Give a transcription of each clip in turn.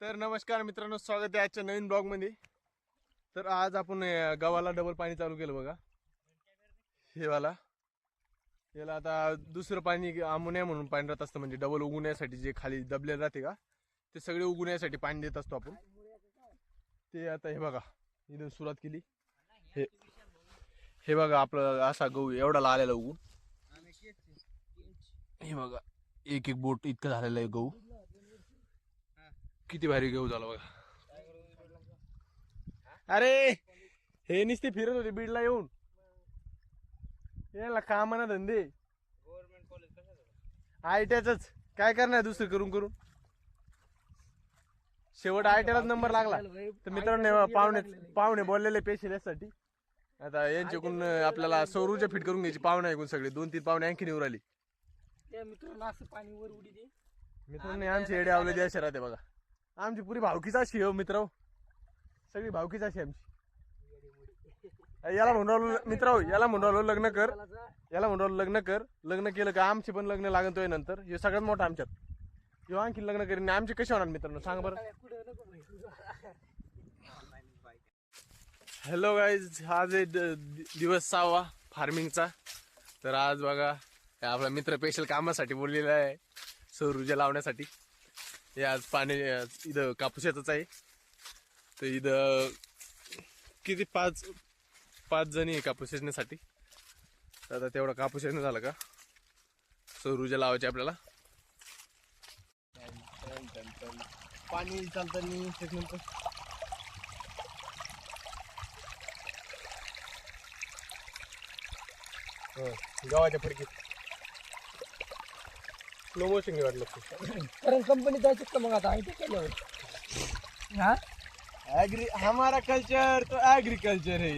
तर नमस्कार मित्रांनो स्वागत आहे आजच्या नवीन ब्लॉगमध्ये. तर आज आपण गावाला गव्हाला डबल पाणी चालू केलं बघा. हे वाला. याला आता दुसरं पाणी अमोनिया म्हणून पाणी राहत असतं म्हणजे डबल उगवण्यासाठी जे खाली दबलेलं राहते का ते सगळे उगवण्यासाठी पाणी देत असतो आपण. ते आता हे बघा इथून सुरुवात केली. हे हे बघा आपलं असा गहू एवढा आलेला उगून हे बघा एक एक बोट इतकं झालेलं आहे गहू. किती भारी गहू झाला बघा. अरे हे नुसते फिरत होते बीडला येऊन. याला काम ना धंदे. आयट्याच काय करणार दुसरं करून करून? शेवट आयट्यालाच नंबर लागला. तर मित्रांनो पाहुणे पाहुणे बोललेले पेशल यासाठी. आता यांच्याकडून आपल्याला सौर ऊर्जा फिट करून घ्यायची पाहुणे ऐकून सगळे. दोन तीन पाहुणे आणखी निवड आली मित्रांनो असं पाणी वर उडी दे. मित्रांनो आमची येडे आवले द्या शहरात आहे बघा. आमची पुरी भावकीच अशी हो मित्र. सगळी भावकीच अशी आमची. याला म्हणून मित्र याला म्हणून लग्न कर. याला म्हणून लग्न कर. लग्न केलं का आमचे पण लग्न लागतोय नंतर. हे सगळ्यात मोठं आमच्यात. हे आणखी लग्न करीन. आमचे कसे होणार मित्रांनो? सांग बरं. हॅलो गाईज आज आहे द- दिवस सहावा फार्मिंगचा तर आज बघा आपला मित्र स्पेशल कामासाठी बोललेला आहे. सौर ऊर्जा लावण्यासाठी. हे आज पाणी आज इथं कापूस येतच आहे. तर इथं किती पाच पाच जणी आहे कापूस येण्यासाठी तर आता तेवढा कापूस येणं झालं का? सौर ऊर्जा लावायची आपल्याला. पाणी चालताना त्याच्यानंतर गावाच्या फडकीत. स्लो मोशन वाटलं कारण कंपनी जायचं का मग आता आयटी केल्यावर हा? ऍग्री हमारा कल्चर तो ऍग्रीकल्चर है.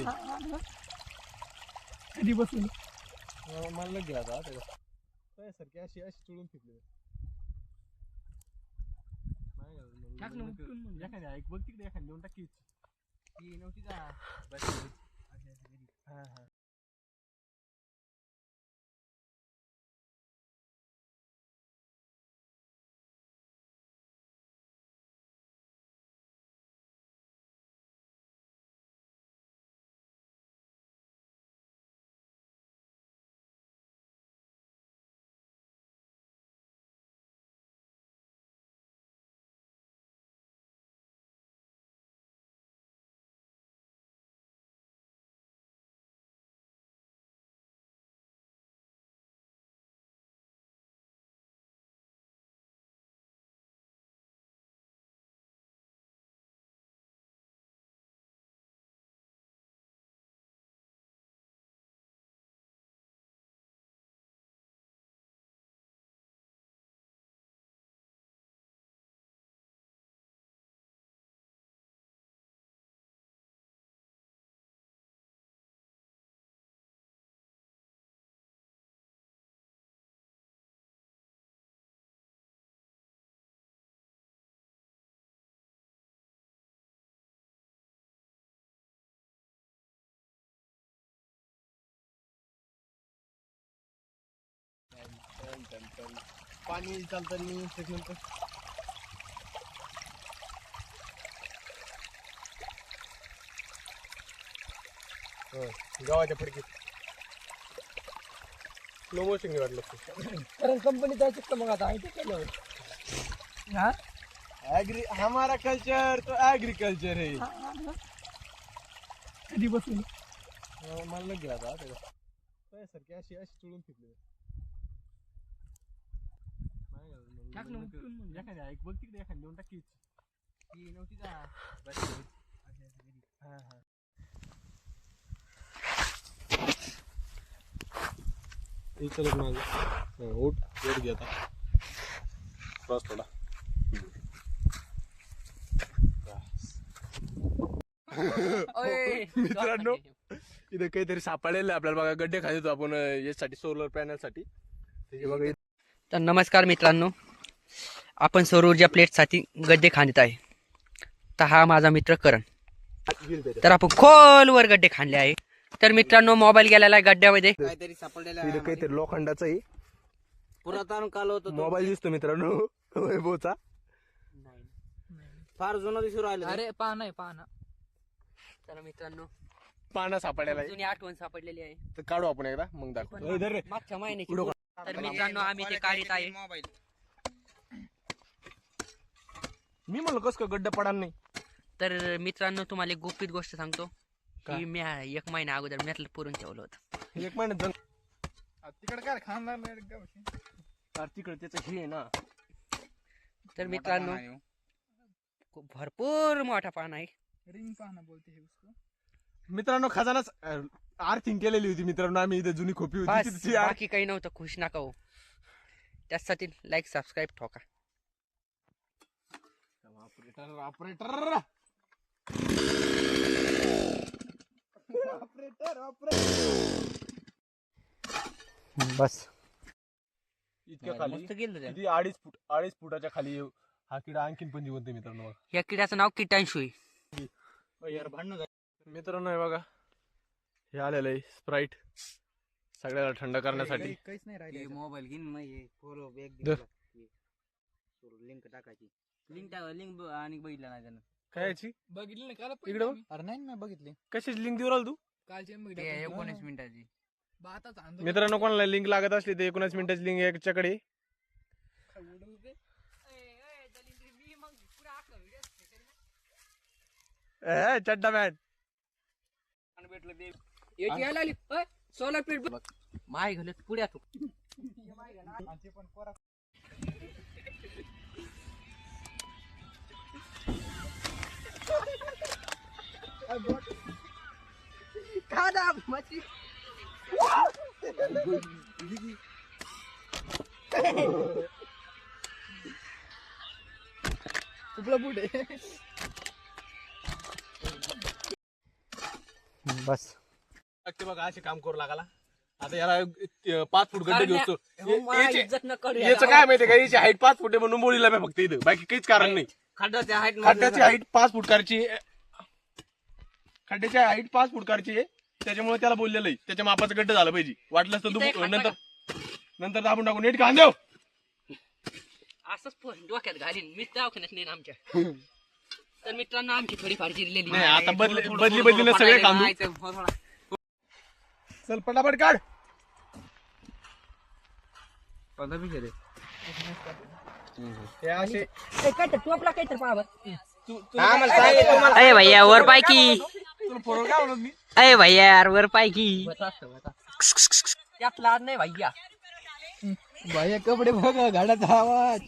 कधी बसून? मला लग गेला आता त्याला सारखी अशी अशी चुळून फिरली. एखादी ऐक बघ तिकडे एखादी देऊन टाकी ती नव्हती का हा हा. पाणी चालताना त्याच्यानंतर गावाच्या फडकीत स्लो मोशन वाटलं कारण कंपनी जायचं का मग आता? आयटी केल्यावर हा? ऍग्री हमारा कल्चर तो ऍग्रीकल्चर है. कधी बसून मला लग गेला आता त्याला सारखी अशी अशी चुळून फिरली. टाक ना, उपटून मग. एखादी ऐक बघ तिकडे एखादी देऊन टाकी ती नव्हती का? हा हा. चलत माझं उठ. उठ घे आता. बस थोडा. मित्रांनो इथं काहीतरी सापडलेलं आहे आपल्याला बघा. गड्डे खात होतो आपण अं, यासाठी सोलर पॅनलसाठी. हे बघा इथं तर नमस्कार मित्रांनो. आपण सौर ऊर्जा प्लेटसाठी गड्डे खांदत आहे तर हा माझा मित्र करण. तर आपण खोलवर गड्डे खांदले आहे. तर मित्रांनो मोबाईल गेलेला आहे गड्ड्यामध्ये. काहीतरी सापडलेलं लोखंडाचं आहे पुरातन काल होत मोबाईल दिसतो मित्रांनो. वैभवचा. फार जुनं दिसून राहिलं. अरे पान आहे पान. तर मित्रांनो पानं सापडायला आहे. जुनी आठवण सापडलेली आहे. तर काढू आपण एकदा मग दाखवू. मागच्या महिन्याची. तर मित्रांनो आम्ही ते काढत आहे. मी म्हणलो कस का गड्ड पडा नाही? तर मित्रांनो तुम्हाला एक गुपित गोष्ट सांगतो? की मी एक महिना अगोदर मॅथला पुरून ठेवलं होतं. एक महिन्यात जण तिकडे काय खानदार अरे तिकडे त्याचं हे आहे ना. तर मित्रांनो खूप भरपूर मोठा पान आहे. रिंग पाना बोलते हे उसको. मित्रांनो खजानाच आर्थिंग केलेली होती मित्रांनो. आम्ही इथे जुनी खोपी होती. बस आर- बाकी काही नव्हतं. खुश नका हो. त्यासाठी लाईक सबस्क्राईब ठोका. ऑपरेटर ऑपरेटर बस. इतक्या खाली. मस्त गेलं किती अडीच फूट अडीच फुटाच्या खाली हा किडा आणखीन पण जिवंत आहे मित्रांनो बघा. या किड्याचं नाव किटांशू आहे यार भांडण मित्रांनो हे बघा. हे आलेलं आहे स्प्राईट सगळ्याला थंड करण्यासाठी. काहीच नाही राहिले मोबाईल घेऊन बॅग धर. लिंक टाकायची. लिंक टाका लिंक आणि बघितलं नाही त्यानं. काय याची बघितली ना काल इकडं बघ. अरे नाही ना बघितली. कशाची लिंक देऊ राहिला तू? कालचे एकोणीस मिनिटाची. बाताच मित्रांनो कोणाला लिंक लागत असली तर एकोणीस मिनिटाची लिंक याच्याकडे. ए, चड्डा मॅन सोलर पीठ माय घालत पुढ्या तू बस. ते बघा असे काम करू लागाला आता याला पाच फूट गड्डे याचे- न करू याचं काय माहितीये का? याची हाईट पाच फूट आहे म्हणून बोलीला मी फक्त इथं. बाकी काहीच कारण नाही. खड्ड्याच्या हाईट खड्ड्याची हाईट पाच फूट करायची खड्ड्याची हाईट पाच फूट करायची आहे. त्याच्यामुळे त्याला बोललेलं आहे. त्याच्या मापाचं गड्ड झालं पाहिजे. वाटलंच तर इथं एक तू नंतर नंतर दाबून टाकून नीट कांदेव असंच फोन डोक्यात घालीन. मी दवाखान्यात नेईन आमच्या. तर मित्रांनो आमची थोडीफार जिरलेली नाही आता बदली बदली बदलीने सगळे कांदू चल पटापट काढ. हे असे टोपला काहीतरी पाहा आम्हाला सांगितलं तुम्हाला अरे भैया वर पाय की. तुला पोरं काय म्हणत मी अरे भैया यार वर पाय की. त्यात लाज नाही भैया. भाई कपडे बघ गाड्याचा आवाज.